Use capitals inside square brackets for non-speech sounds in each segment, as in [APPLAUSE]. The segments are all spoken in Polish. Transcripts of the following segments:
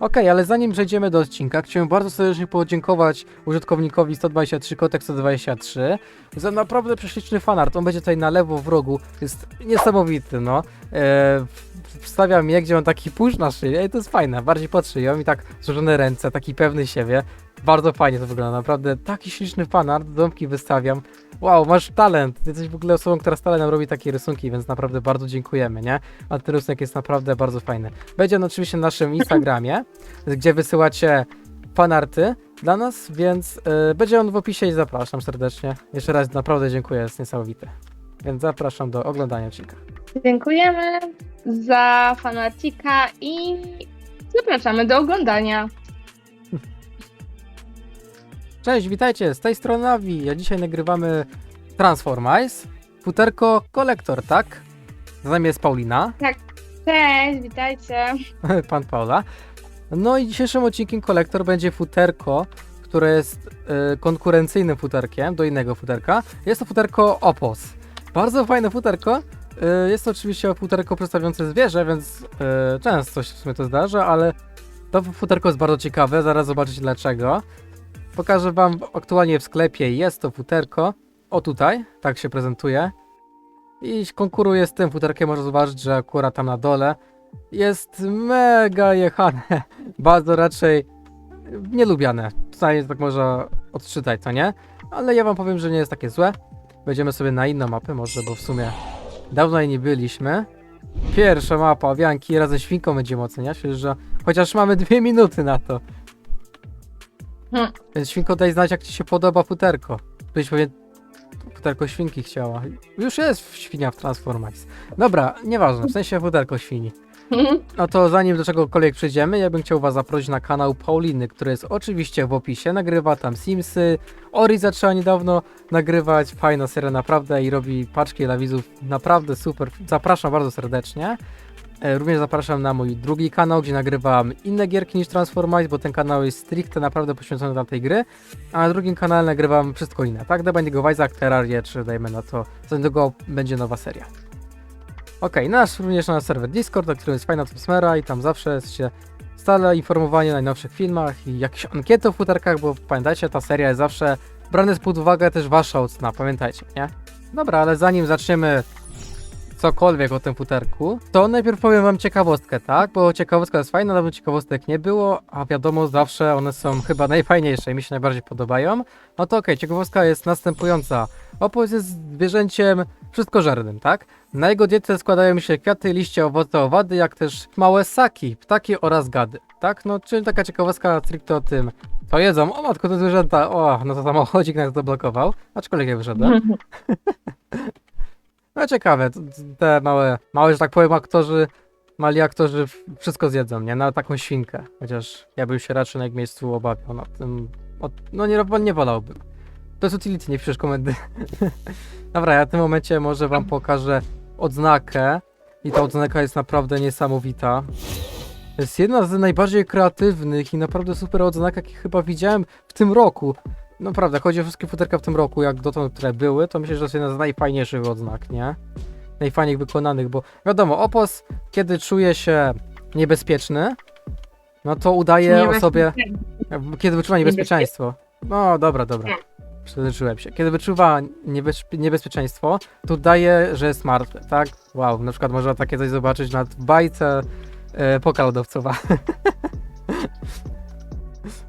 Okej, ale zanim przejdziemy do odcinka, chciałem bardzo serdecznie podziękować użytkownikowi 123 kotek 123 za naprawdę prześliczny fanart. On będzie tutaj na lewo w rogu, jest niesamowity, no. Eee, wstawiam je, gdzie mam taki push na szyję i to jest fajne, bardziej pod szyją i tak złożone ręce, taki pewny siebie. Bardzo fajnie to wygląda, naprawdę taki śliczny fanart, ząbki wystawiam. Wow, masz talent, jesteś w ogóle osobą, która stale nam robi takie rysunki, więc naprawdę bardzo dziękujemy, nie? A ten rysunek jest naprawdę bardzo fajny. Będzie on oczywiście na naszym Instagramie, [LAUGHS] gdzie wysyłacie fanarty dla nas, więc y, będzie on w opisie i zapraszam serdecznie. Jeszcze raz naprawdę dziękuję, jest niesamowity. Więc zapraszam do oglądania odcinka. Dziękujemy za fanatika i zapraszamy do oglądania. Cześć, witajcie, z tej strony Avi. Ja dzisiaj nagrywamy Transformice, futerko kolektor, tak? Z nami jest Paulina, Cześć, witajcie. [LAUGHS] pan Paula. No i dzisiejszym odcinkiem kolektor będzie futerko, które jest y, konkurencyjnym futerkiem do innego futerka. Jest to futerko Opos. Bardzo fajne futerko. Y, jest to oczywiście futerko przedstawiające zwierzę, więc y, często się w sumie to zdarza, ale to futerko jest bardzo ciekawe, zaraz zobaczycie dlaczego. Pokażę wam aktualnie w sklepie, jest to futerko. O tutaj, tak się prezentuje. I konkuruje z tym futerkiem, można zobaczyć, że akurat tam na dole jest mega jechane. [LAUGHS] Bardzo raczej nielubiane. Przynajmniej tak można odczytać, to nie? Ale ja wam powiem, że nie jest takie złe. Wejdziemy sobie na inną mapę może, bo w sumie dawno jej nie byliśmy. Pierwsza mapa, owianki, razem z świnką będziemy oceniać, że chociaż mamy dwie minuty na to. Hmm. Więc świnko daj znać, jak ci się podoba futerko. Byś pewnie futerko świnki chciała. Już jest świnia w Transformice. Dobra, nieważne, w sensie futerko świni. No to zanim do czegokolwiek przejdziemy, ja bym chciał was zaprosić na kanał Pauliny, który jest oczywiście w opisie. Nagrywa tam Simsy, Ori zaczęła niedawno nagrywać, fajna seria naprawdę i robi paczki dla widzów, naprawdę super. Zapraszam bardzo serdecznie. E, Również zapraszam na mój drugi kanał, gdzie nagrywam inne gierki niż Transformice, bo ten kanał jest stricte naprawdę poświęcony dla tej gry, a na drugim kanale nagrywam wszystko inne, tak? The Binding of Isaac, Terrarię, czy dajmy na to, co niedługo będzie nowa seria. Okej, nasz również na serwer Discord, na którym jest fajna atmosfera i tam zawsze jesteście stale informowani o najnowszych filmach i jakieś ankiety o futerkach, bo pamiętajcie, ta seria jest zawsze brana pod uwagę też wasza ocena, pamiętajcie, nie? Dobra, ale zanim zaczniemy cokolwiek o tym futerku, to najpierw powiem wam ciekawostkę, tak? Bo ciekawostka jest fajna, dawno ciekawostek nie było, a wiadomo, zawsze one są chyba najfajniejsze i mi się najbardziej podobają. No to okej, ciekawostka jest następująca. Opos jest zwierzęciem wszystkożernym, tak? Na jego dietę składają się kwiaty, liście, owoce, owady, jak też małe ssaki, ptaki oraz gady, tak? No, czyli taka ciekawostka stricte o tym, co jedzą. O matko, te zwierzęta, o, no to samochodzik nas zablokował, aczkolwiek ja wyszedłem. [LAUGHS] No ciekawe, te małe, małe, że tak powiem, aktorzy, mali aktorzy wszystko zjedzą, nie? Na taką świnkę. Chociaż ja bym się raczej na ich miejscu obawiał na tym, od, no nie, nie wolałbym. To jest utility, nie piszesz komendy. [LAUGHS] Dobra, ja w tym momencie może wam pokażę odznakę i ta odznaka jest naprawdę niesamowita. To jest jedna z najbardziej kreatywnych i naprawdę super odznanek, jakie chyba widziałem w tym roku. Naprawdę, chodzi o wszystkie futerka w tym roku, jak dotąd, które były, to myślę, że to jest jedna z najfajniejszych odznak, nie? Najfajniej wykonanych, bo wiadomo, opos, kiedy czuje się niebezpieczny, no to udaje o sobie, kiedy wyczuwa niebezpieczeństwo. No, dobra, dobra. Przeżyłem się. Kiedy wyczuwa niebez, niebezpieczeństwo, to udaje, że jest martwy, tak? Wow, na przykład można takie coś zobaczyć na bajce e, Poka lodowcowa. [LAUGHS]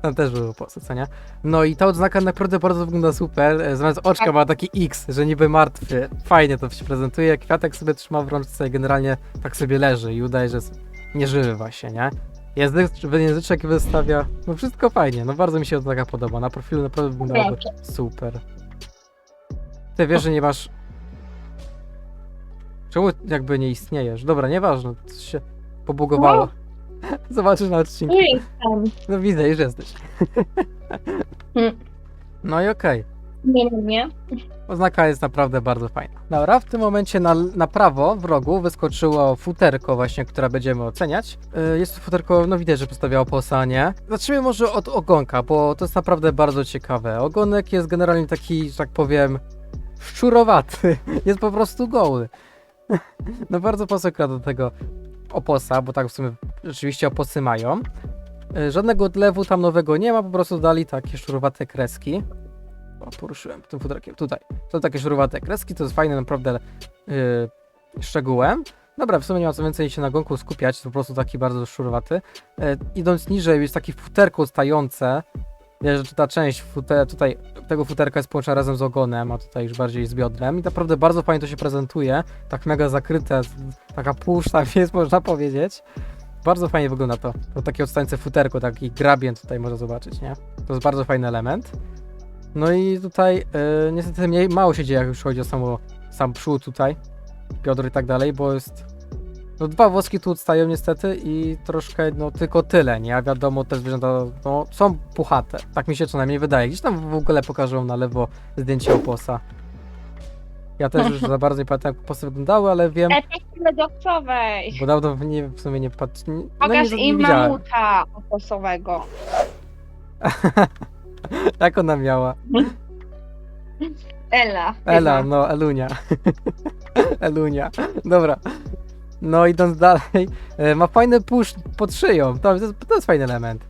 Tam też było po co nie? No i ta odznaka naprawdę bardzo wygląda super. E, Zamiast oczka ma taki X, że niby martwy. Fajnie to się prezentuje. Kwiatek sobie trzyma w rączce i generalnie tak sobie leży i udaje, że nieżywy właśnie, nie? Język, języczek wystawia. No wszystko fajnie, no bardzo mi się odznaka podoba. Na profilu naprawdę wyglądało super. Ty wiesz, że nie masz. Czemu jakby nie istniejesz? Dobra, nieważne, coś się pobugowało. [LAUGHS] Zobaczysz na odcinku. Nie tam. No widzę, już jesteś. [LAUGHS] Hmm. No i okej. Nie, nie, nie. Oznaka jest naprawdę bardzo fajna. Dobra, w tym momencie na, na prawo w rogu wyskoczyło futerko właśnie, które będziemy oceniać. Yy, Jest to futerko, no widać, że przedstawiało posanie. Zacznijmy może od ogonka, bo to jest naprawdę bardzo ciekawe. Ogonek jest generalnie taki, że tak powiem, szczurowaty. [LAUGHS] Jest po prostu goły. No bardzo pasuje do tego oposa, bo tak w sumie rzeczywiście oposy mają. E, Żadnego odlewu tam nowego nie ma, po prostu dali takie szurowate kreski. O, poruszyłem tym futerkiem, tutaj. To takie szurowate kreski, to jest fajne naprawdę yy, szczegółem. Dobra, w sumie nie ma co więcej się na gonku skupiać, to po prostu taki bardzo szurowaty. E, idąc niżej jest takie futerko stające. Że ta część fute, tutaj tego futerka jest połączona razem z ogonem, a tutaj już bardziej z biodrem. I naprawdę bardzo fajnie to się prezentuje. Tak mega zakryte, taka pusz [LAUGHS] tam jest, można powiedzieć. Bardzo fajnie wygląda to. To takie odstające futerko, taki grabien tutaj można zobaczyć, nie? To jest bardzo fajny element. No i tutaj e, niestety mniej, mało się dzieje, jak już chodzi o samo, sam przód tutaj, biodry i tak dalej, bo jest no dwa włoski tu odstają niestety i troszkę, no tylko tyle, nie? A wiadomo, te zwierzęta, no są puchate, tak mi się przynajmniej wydaje. Gdzieś tam w ogóle pokażą na lewo zdjęcie oposa. Ja też już [LAUGHS] za bardzo nie pamiętam, jak oposy wyglądały, ale wiem, Efekt ledowcowej. bo dawno w nie, w sumie nie patrz... nie- No Pokaż nie, im widziałem. mamuta oposowego. Jak [LAUGHS] ona miała? Ela. Ela, no, Elunia. [LAUGHS] Elunia. Dobra. No idąc dalej, e, ma fajny push pod szyją. To, to, to jest fajny element.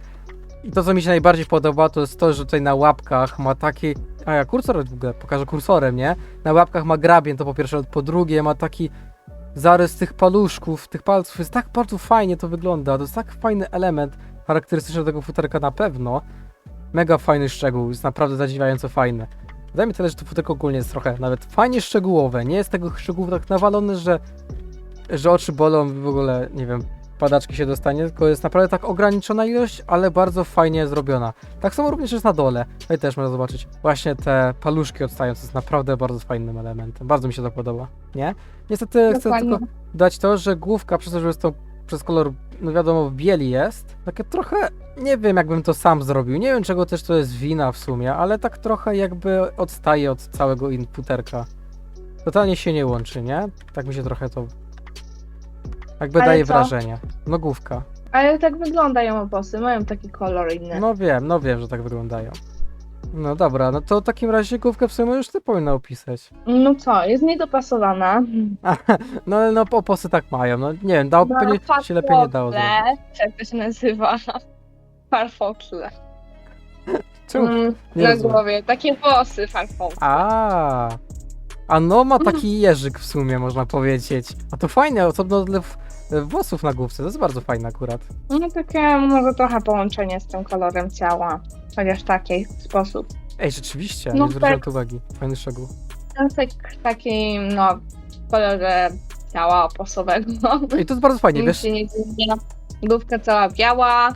I to, co mi się najbardziej podoba, to jest to, że tutaj na łapkach ma taki. A ja kursor w ogóle pokażę kursorem, nie? Na łapkach ma grabien, to po pierwsze, po drugie ma taki zarys tych paluszków, tych palców. Jest tak bardzo fajnie to wygląda. To jest tak fajny element charakterystyczny tego futerka na pewno. Mega fajny szczegół, jest naprawdę zadziwiająco fajny. Wydaje mi tyle, że to futerko ogólnie jest trochę nawet fajnie szczegółowe. Nie jest tego szczegółu tak nawalony, że, że oczy bolą w ogóle, nie wiem, padaczki się dostanie, tylko jest naprawdę tak ograniczona ilość, ale bardzo fajnie zrobiona. Tak samo również jest na dole. Tutaj też można zobaczyć właśnie te paluszki odstające, jest naprawdę bardzo fajnym elementem. Bardzo mi się to podoba, nie? Niestety chcę tylko dać to, że główka przez to, że jest to przez kolor, no wiadomo, w bieli jest, takie trochę, nie wiem jakbym to sam zrobił, nie wiem czego też to jest wina w sumie, ale tak trochę jakby odstaje od całego inputerka. Totalnie się nie łączy, nie? Tak mi się trochę to jakby Ale daje co? wrażenie. No główka. Ale tak wyglądają oposy, mają taki kolor inny. No wiem, no wiem, że tak wyglądają. No dobra, no to w takim razie główkę w sumie już ty powinna opisać. No co, jest niedopasowana. [LAUGHS] No ale no oposy tak mają, no nie wiem, dało, Ma pewnie się lepiej nie dało zrobić. farfotle, Jak to się nazywa? [LAUGHS] Farfotle. Czemu? Mm, Nie na rozumiem. głowie, takie włosy farfotle. A, a no ma taki jeżyk w sumie, można powiedzieć. A to fajne, osobno odlew e, włosów na główce, to jest bardzo fajne akurat. No takie może trochę połączenie z tym kolorem ciała. Chociaż w taki sposób. Ej, rzeczywiście, No nie zwróciłem tak. uwagi. Fajny szczegół. No tak, taki, no, w kolorze ciała oposowego. Ej, to jest bardzo fajnie, Nic wiesz, się nie zmienia. Główka cała biała.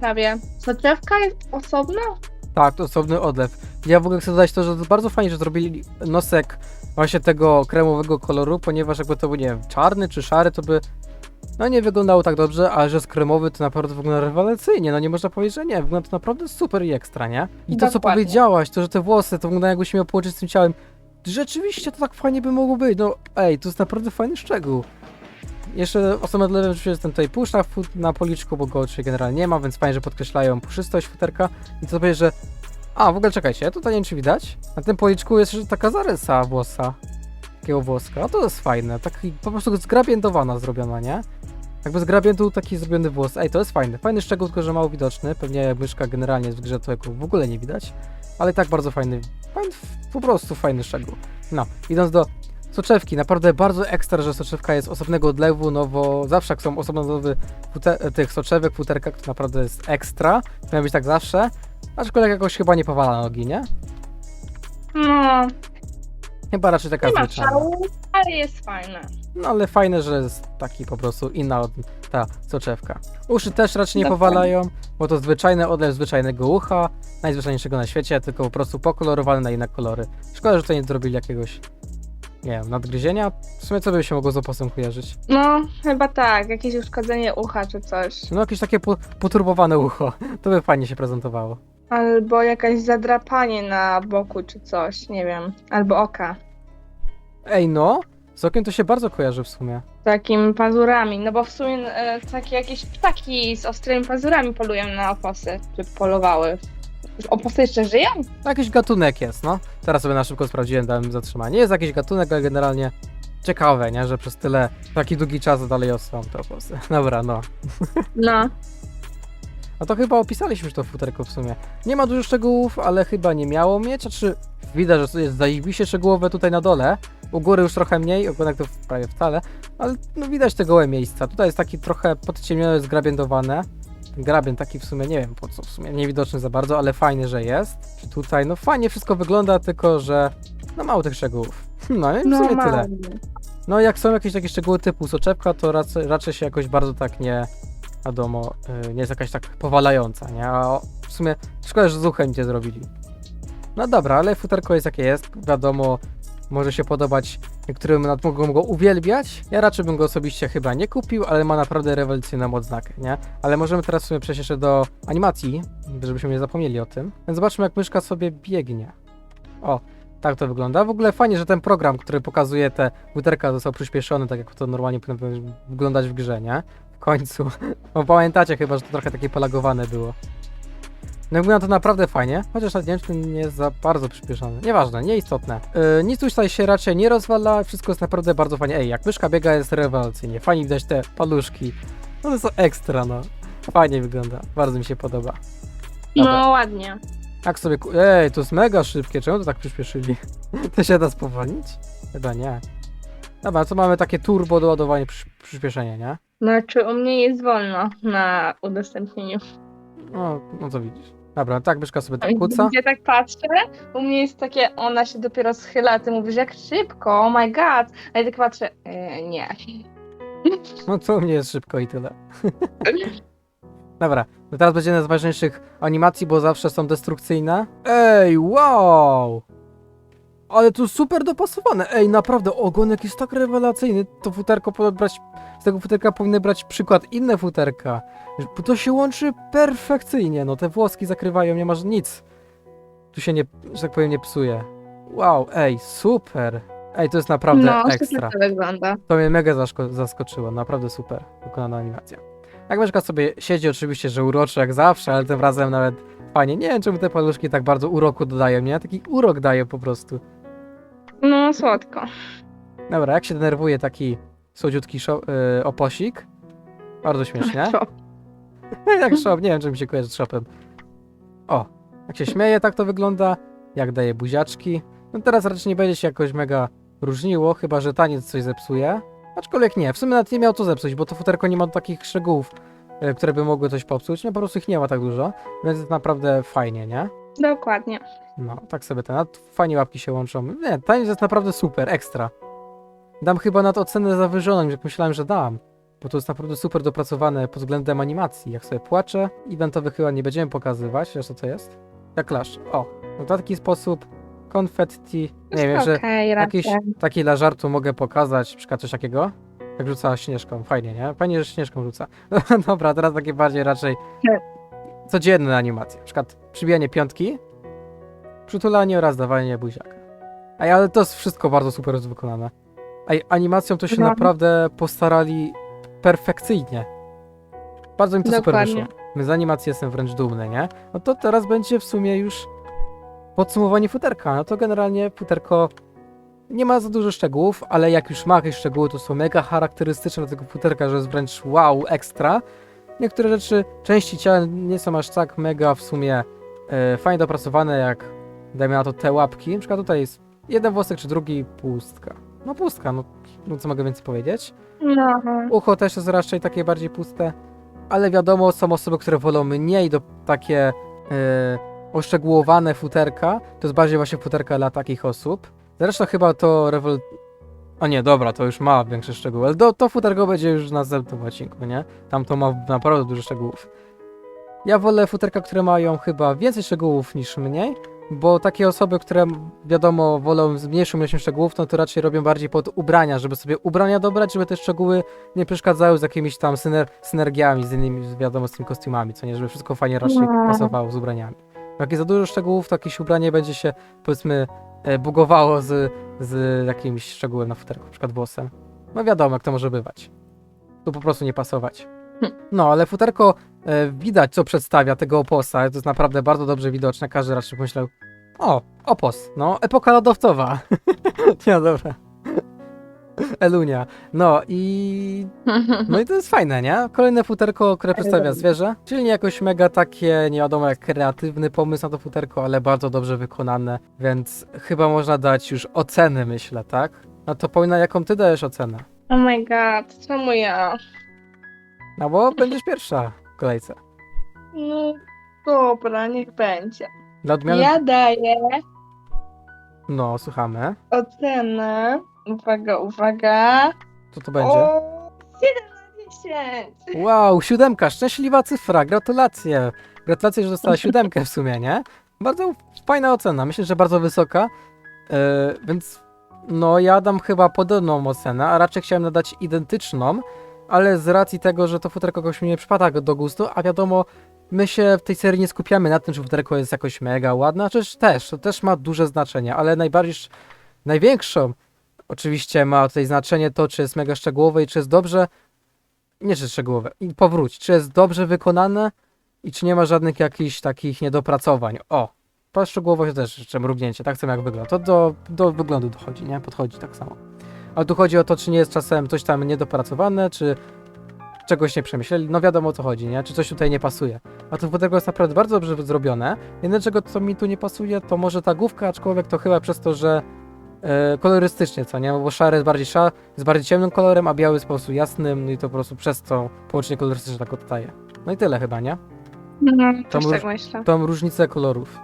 Prawie. Soczewka jest osobna? tak, to osobny odlew. Ja w ogóle chcę dodać to, że to bardzo fajnie, że zrobili nosek właśnie tego kremowego koloru, ponieważ jakby to był, nie wiem, czarny czy szary, to by no nie wyglądało tak dobrze, a że jest kremowy, to naprawdę wygląda rewelacyjnie, no nie można powiedzieć, że nie, wygląda to naprawdę super i ekstra, nie? I to, co Dokładnie. powiedziałaś, to, że te włosy, to wygląda jakbyś miał połączyć z tym ciałem, rzeczywiście to tak fajnie by mogło być, no ej, to jest naprawdę fajny szczegół. Jeszcze osobno dla oczywiście jest ten tutaj pusz na, na policzku, bo go oczywiście generalnie nie ma, więc fajnie, że podkreślają puszystość futerka i to powiesz, że a, w ogóle czekajcie, tutaj nie wiem czy widać, na tym policzku jest jeszcze taka zarysa włosa, takiego włoska, a to jest fajne, taki po prostu zgrabiętowana zrobiona, nie? Jakby z grabientu taki zrobiony włos. Ej, to jest fajny. Fajny szczegół, tylko że mało widoczny. Pewnie jak myszka generalnie jest w grze, to jako w ogóle nie widać. Ale i tak bardzo fajny. Fajny, po prostu fajny szczegół. No, idąc do soczewki. Naprawdę bardzo ekstra, że soczewka jest osobnego odlewu, no bo zawsze jak są osobne odlewy fute- tych soczewek, futerka, to naprawdę jest ekstra. Powinno być tak zawsze. Aczkolwiek jakoś chyba nie powala nogi, nie? No, Chyba raczej taka nie ma zwyczajna. szału, ale jest fajne. No ale fajne, że jest taki po prostu inna od ta soczewka. Uszy też raczej nie powalają, bo to zwyczajny odlew zwyczajnego ucha, najzwyczajniejszego na świecie, tylko po prostu pokolorowane na inne kolory. Szkoda, że tutaj nie zrobili jakiegoś, nie wiem, nadgryzienia. W sumie co by się mogło z oposem kojarzyć? No, chyba tak, jakieś uszkodzenie ucha czy coś. No jakieś takie po, poturbowane ucho, [LAUGHS] to by fajnie się prezentowało. Albo jakaś zadrapanie na boku czy coś, nie wiem. Albo oka. Ej no, z okiem to się bardzo kojarzy w sumie. Takim pazurami, no bo w sumie e, takie jakieś ptaki z ostrymi pazurami polują na oposy, czy polowały. Oposy jeszcze żyją? Jakiś gatunek jest, no. Teraz sobie na szybko sprawdziłem, dałem zatrzymanie. Jest jakiś gatunek, ale generalnie ciekawe, nie? Że przez tyle, taki długi czas dalej są te opasy. [LAUGHS] Dobra, no. No. A to chyba opisaliśmy już to futerko w sumie. Nie ma dużo szczegółów, ale chyba nie miało mieć, a czy widać, że jest zajebiście szczegółowe tutaj na dole. U góry już trochę mniej, ogonek to prawie wcale, ale no widać te gołe miejsca. Tutaj jest taki trochę podciemnione, zgrabiendowane. Grabien taki w sumie, nie wiem po co w sumie, niewidoczny za bardzo, ale fajny, że jest. Czy tutaj, no fajnie wszystko wygląda, tylko że no mało tych szczegółów. [LAUGHS] No i w No, sumie tyle. No jak są jakieś takie szczegóły typu soczewka, to raczej, raczej się jakoś bardzo tak nie, wiadomo, y, nie jest jakaś tak powalająca, nie? A w sumie szkoda, że z uchem nie zrobili. No dobra, ale futerko jest jakie jest, wiadomo, może się podobać niektórym, mogą go uwielbiać. Ja raczej bym go osobiście chyba nie kupił, ale ma naprawdę rewolucyjną odznakę, nie? Ale możemy teraz w sumie przejść jeszcze do animacji, żebyśmy nie zapomnieli o tym. Więc zobaczmy jak myszka sobie biegnie. O, tak to wygląda. W ogóle fajnie, że ten program, który pokazuje te futerka został przyspieszony, tak jak to normalnie powinno wyglądać w grze, nie? W końcu. Bo pamiętacie chyba, że to trochę takie polagowane było. No wygląda to naprawdę fajnie, chociaż nie wiem, czy nie jest za bardzo przyspieszone. Nieważne, nieistotne. Yy, nic tutaj się raczej nie rozwala, wszystko jest naprawdę bardzo fajnie. Ej, jak myszka biega jest rewelacyjnie. Fajnie widać te paluszki. No to są ekstra, no. Fajnie wygląda, bardzo mi się podoba. Dobra. No ładnie. Jak sobie. ku- Ej, to jest mega szybkie. Czemu to tak przyspieszyli? [LAUGHS] To się da spowolnić? Chyba nie. Dobra, co mamy takie turbo doładowanie, przy, przyspieszenie, nie? Znaczy u mnie jest wolno na udostępnieniu. No, no co widzisz. Dobra, tak myszka sobie tak kuca. Gdzie tak patrzę, u mnie jest takie, ona się dopiero schyla, a ty mówisz jak szybko, oh my god. A ja tak patrzę, e, nie. No to u mnie jest szybko i tyle. [LAUGHS] Dobra, teraz będzie jedna z ważniejszych animacji, bo zawsze są destrukcyjne. Ej, wow! Ale tu super dopasowane. Ej, naprawdę, ogonek jest tak rewelacyjny. To futerko powinno brać, z tego futerka powinny brać przykład inne futerka. Bo To się łączy perfekcyjnie. No, te włoski zakrywają, nie masz nic. Tu się nie, że tak powiem, nie psuje. Wow, ej, super. Ej, to jest naprawdę no, ekstra. to wygląda. To mnie mega zaskoczyło, naprawdę super wykonana animacja. Jak myszka sobie siedzi, oczywiście, że uroczy jak zawsze, ale tym razem nawet fajnie. Nie wiem, czemu te paluszki tak bardzo uroku dodają, nie? Taki urok daje po prostu. No, słodko. Dobra, jak się denerwuje taki słodziutki szo- yy, oposik. Bardzo śmiesznie. [LAUGHS] Co? [LAUGHS] jak shop, nie wiem, czy mi się kojarzy z shopem. O, jak się śmieje, tak to wygląda. Jak daje buziaczki. No teraz raczej nie będzie się jakoś mega różniło, chyba że taniec coś zepsuje. Aczkolwiek nie, w sumie nawet nie miał to zepsuć, bo to futerko nie ma takich szczegółów, e, które by mogły coś popsuć. No po prostu ich nie ma tak dużo, więc naprawdę fajnie, nie? Dokładnie. No, tak sobie ten, fajnie łapki się łączą. Nie, taniec jest naprawdę super, ekstra. Dam chyba nad ocenę zawyżoną, jak myślałem, że dam. Bo to jest naprawdę super dopracowane pod względem animacji. Jak sobie płaczę, eventowy chyba nie będziemy pokazywać, wiesz co to jest? Jak lasz. O, no w taki sposób konfetti, nie wiem, że Okej, jakiś taki dla żartu mogę pokazać, na przykład coś takiego. Jak rzuca śnieżką, fajnie, nie? Fajnie, że śnieżką rzuca. [LAUGHS] Dobra, teraz takie bardziej raczej Nie. Codzienne animacje. Na przykład przybijanie piątki, przytulanie oraz dawanie buziaka. Ej, ale to jest wszystko bardzo super jest wykonane. Ej, animacją to się naprawdę postarali perfekcyjnie. Bardzo mi to super Dokładnie. wyszło. Z animacji jestem wręcz dumny, nie? No to teraz będzie w sumie już podsumowanie futerka. No to generalnie futerko nie ma za dużo szczegółów, ale jak już ma jakieś szczegóły, to są mega charakterystyczne dla tego futerka, że jest wręcz wow, ekstra. Niektóre rzeczy, części ciała nie są aż tak mega w sumie e, fajnie dopracowane, jak dajmy na to te łapki. Na przykład tutaj jest jeden włosek czy drugi pustka. No pustka, no, no co mogę więcej powiedzieć. No, Ucho też jest raczej takie bardziej puste, ale wiadomo, są osoby, które wolą mniej do takie e, oszczegółowane futerka. To jest bardziej właśnie futerka dla takich osób. Zresztą chyba to rewol... O nie, dobra, to już ma większe szczegóły, ale do, to futerko będzie już w następnym odcinku, nie? Tam to ma naprawdę dużo szczegółów. Ja wolę futerka, które mają chyba więcej szczegółów niż mniej, bo takie osoby, które wiadomo wolą z mniejszą ilością szczegółów, no to raczej robią bardziej pod ubrania, żeby sobie ubrania dobrać, żeby te szczegóły nie przeszkadzały z jakimiś tam syner synergiami z innymi, wiadomo, z tymi kostiumami, co nie, żeby wszystko fajnie raczej pasowało z ubraniami. Jak jest za dużo szczegółów, to jakieś ubranie będzie się, powiedzmy, bugowało z, z jakimś szczegółem na futerku, na przykład włosem. No wiadomo, jak to może bywać. Tu po prostu nie pasować. Hm. No, ale futerko e, widać, co przedstawia tego oposa. To jest naprawdę bardzo dobrze widoczne. Każdy raczej pomyślał, o, opos, no, epoka lodowcowa. [LAUGHS] nie, dobra. [LAUGHS] Elunia. No i... No i to jest fajne, nie? Kolejne futerko, które przedstawia zwierzę. Czyli nie jakoś mega takie, nie wiadomo jak kreatywny pomysł na to futerko, ale bardzo dobrze wykonane, więc chyba można dać już oceny, myślę, tak? No to powinna, jaką ty dajesz ocenę? Oh my god, czemu ja? No bo będziesz pierwsza w kolejce. No dobra, niech będzie. Dla odmiany... Ja daję No, słuchamy. ocenę. Uwaga, uwaga. Co to będzie? O, 7 na 10. Wow, siódemka, szczęśliwa cyfra, gratulacje. Gratulacje, że dostała siódemkę w sumie, nie? Bardzo fajna ocena, myślę, że bardzo wysoka. Yy, więc no ja dam chyba podobną ocenę, a raczej chciałem nadać identyczną, ale z racji tego, że to futerko kogoś mi nie przypada do gustu, a wiadomo, my się w tej serii nie skupiamy na tym, czy futerko jest jakoś mega ładne, przecież też, to też ma duże znaczenie, ale najbardziej, największą oczywiście ma tutaj znaczenie to, czy jest mega szczegółowe i czy jest dobrze nie czy szczegółowe, i powróć, czy jest dobrze wykonane i czy nie ma żadnych jakichś takich niedopracowań. O, po szczegółowość też jeszcze mrugnięcie, tak samo jak wygląda. To do, do wyglądu dochodzi, nie? Podchodzi tak samo. Ale tu chodzi o to, czy nie jest czasem coś tam niedopracowane, czy czegoś nie przemyśleli. No wiadomo o co chodzi, nie? Czy coś tutaj nie pasuje. A to futerko jest naprawdę bardzo dobrze zrobione. Jedyne czego co mi tu nie pasuje, to może ta główka, aczkolwiek to chyba przez to, że kolorystycznie, co nie? Bo szary jest bardziej jest bardziej ciemnym kolorem, a biały jest po prostu jasnym, no i to po prostu przez to połączenie kolorystyczne tak oddaje. No i tyle chyba, nie? No, też tak myślę. Tą różnicę kolorów.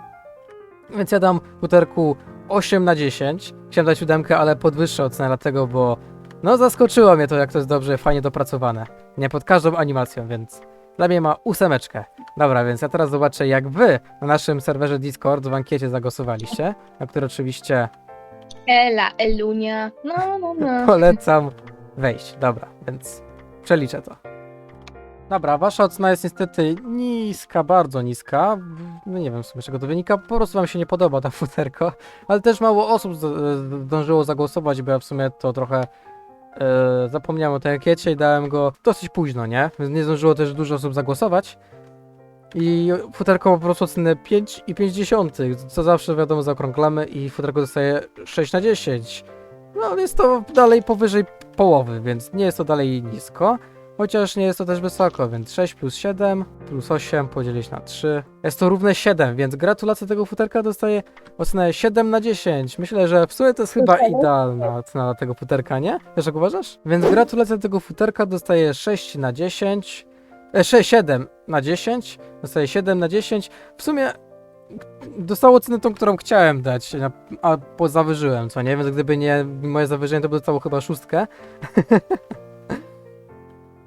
Więc ja dam futerku 8 na 10. Chciałem dać siódemkę, ale podwyższę ocenę dlatego, bo no zaskoczyło mnie to, jak to jest dobrze, fajnie dopracowane. Nie pod każdą animacją, więc dla mnie ma ósemeczkę. Dobra, więc ja teraz zobaczę, jak wy na naszym serwerze Discord w ankiecie zagłosowaliście, na który oczywiście Ela, Elunia. No, no, no. [LAUGHS] polecam wejść. Dobra, więc przeliczę to. Dobra, wasza ocena jest niestety niska, bardzo niska. No nie wiem w sumie z czego to wynika, po prostu wam się nie podoba ta futerko, ale też mało osób z- zdążyło zagłosować, bo ja w sumie to trochę e, zapomniałem o tej ankiecie i dałem go dosyć późno, nie? Więc nie zdążyło też dużo osób zagłosować. I futerko po prostu ocenę 5,5, co zawsze wiadomo zaokrąglamy i futerko dostaje 6 na 10. No jest to dalej powyżej połowy, więc nie jest to dalej nisko. Chociaż nie jest to też wysoko, więc 6 plus 7 plus 8 podzielić na 3. Jest to równe 7, więc gratulacje tego futerka dostaje ocenę 7 na 10. Myślę, że w sumie to jest chyba idealna ocena tego futerka, nie? Wiesz jak uważasz? Więc gratulacje tego futerka dostaje 6 na 10. E, 6, 7 na 10. Dostaje 7 na 10. W sumie dostało cenę tą, którą chciałem dać, a po zawyżyłem, co nie? Więc gdyby nie moje zawyżenie, to by dostało chyba szóstkę. [LAUGHS]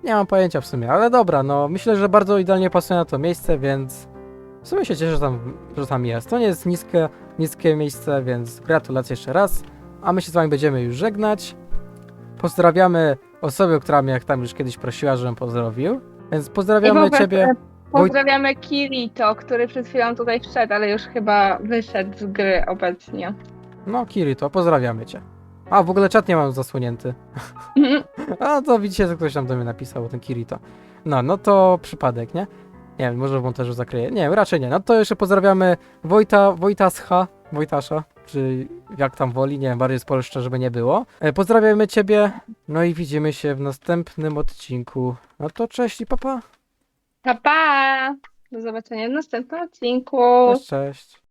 nie mam pojęcia w sumie, ale dobra, no myślę, że bardzo idealnie pasuje na to miejsce, więc w sumie się cieszę, że tam, że tam jest. To nie jest niskie, niskie miejsce, więc gratulacje jeszcze raz. A my się z wami będziemy już żegnać. Pozdrawiamy osobę, która mnie tam już kiedyś prosiła, żebym pozdrowił. Więc I pozdrawiamy w ogóle, ciebie. Pozdrawiamy Kirito, który przed chwilą tutaj wszedł, ale już chyba wyszedł z gry obecnie. No, Kirito, pozdrawiamy cię. A, w ogóle czat nie mam zasłonięty. [LAUGHS] A, to widzicie, że ktoś tam do mnie napisał, ten Kirito. No, no to przypadek, nie? Nie wiem, może w montażu zakryję. Nie, raczej nie. No to jeszcze pozdrawiamy Wojta, Wojtascha, Wojtasza, czy jak tam woli, nie wiem, bardziej z Polszcza, żeby nie było. E, pozdrawiamy ciebie, no i widzimy się w następnym odcinku. No to cześć i papa. Pa, pa! Do zobaczenia w następnym odcinku. Cześć, cześć.